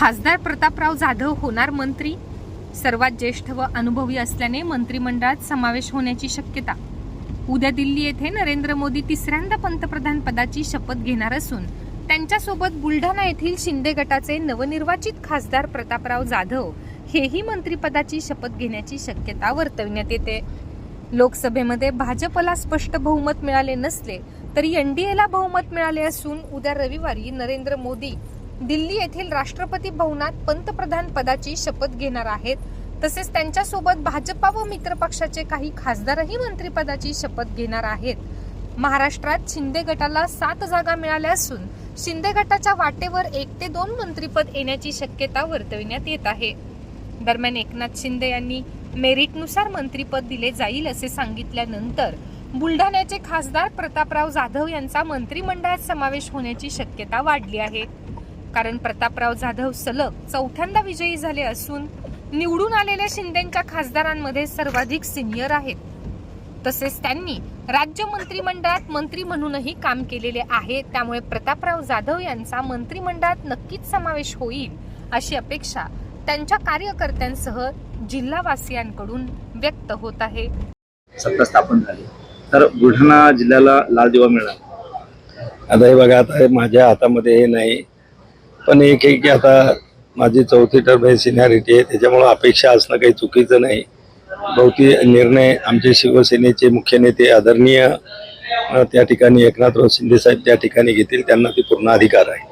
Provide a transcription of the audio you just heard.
खासदार प्रतापराव जाधव होणार मंत्री. सर्वात ज्येष्ठ व अनुभवी असल्याने मंत्रिमंडळात समावेश होण्याची शक्यता. उद्या दिल्ली येथे नरेंद्र मोदी तिसऱ्यांदा पंतप्रधान पदाची शपथ घेणार असून त्यांच्यासोबत बुलढाणा येथील शिंदे गटाचे नवनिर्वाचित खासदार प्रतापराव जाधव हेही मंत्रिपदाची शपथ घेण्याची शक्यता वर्तविण्यात येते. लोकसभेमध्ये भाजपला स्पष्ट बहुमत मिळाले नसले तरी एनडीएला बहुमत मिळाले असून उद्या रविवारी नरेंद्र मोदी दिल्ली येथील राष्ट्रपती भवनात पंतप्रधान पदाची शपथ घेणार आहेत. तसेच त्यांच्यासोबत भाजपा व मित्र पक्षाचे काही खासदारही मंत्रिपदाची शपथ घेणार आहेत. महाराष्ट्रात शिंदे गटाला सात जागा मिळाल्या असून शिंदे गटाच्या वाटेवर एक ते दोन मंत्रिपद येण्याची शक्यता वर्तविण्यात येत आहे. दरम्यान एकनाथ शिंदे यांनी मेरिटनुसार मंत्रिपद दिले जाईल असे सांगितल्यानंतर बुलढाण्याचे खासदार प्रतापराव जाधव यांचा मंत्रिमंडळात समावेश होण्याची शक्यता वाढली आहे. कारण प्रतापराव जाधव सलग चौथ्यांदा विजयी झाले असून निवडून आलेल्या शिंदेच्या खासदारांमध्ये सर्वाधिक सिनियर आहेत. तसेच त्यांनी राज्य मंत्रिमंडळात मंत्री म्हणूनही काम केलेले आहे. त्यामुळे प्रतापराव जाधव यांचा मंत्रिमंडळात नक्कीच समावेश होईल अशी अपेक्षा त्यांच्या कार्यकर्त्यांसह जिल्हावासियांकडून व्यक्त होत आहे. सत्ता स्थापन झाली. तर बुलढाणा जिल्ह्याला लाल दिवा मिळाला आता हे बघा आता माझ्या हातामध्ये हे नाही. पण एक आहे की आता माझी चौथी टर्म हे सिनियरिटी आहे त्याच्यामुळं अपेक्षा असणं काही चुकीचं नाही. बहुती निर्णय आमचे शिवसेनेचे मुख्य नेते आदरणीय त्या ठिकाणी एकनाथराव शिंदेसाहेब त्या ठिकाणी घेतील त्यांना ते पूर्ण अधिकार आहे.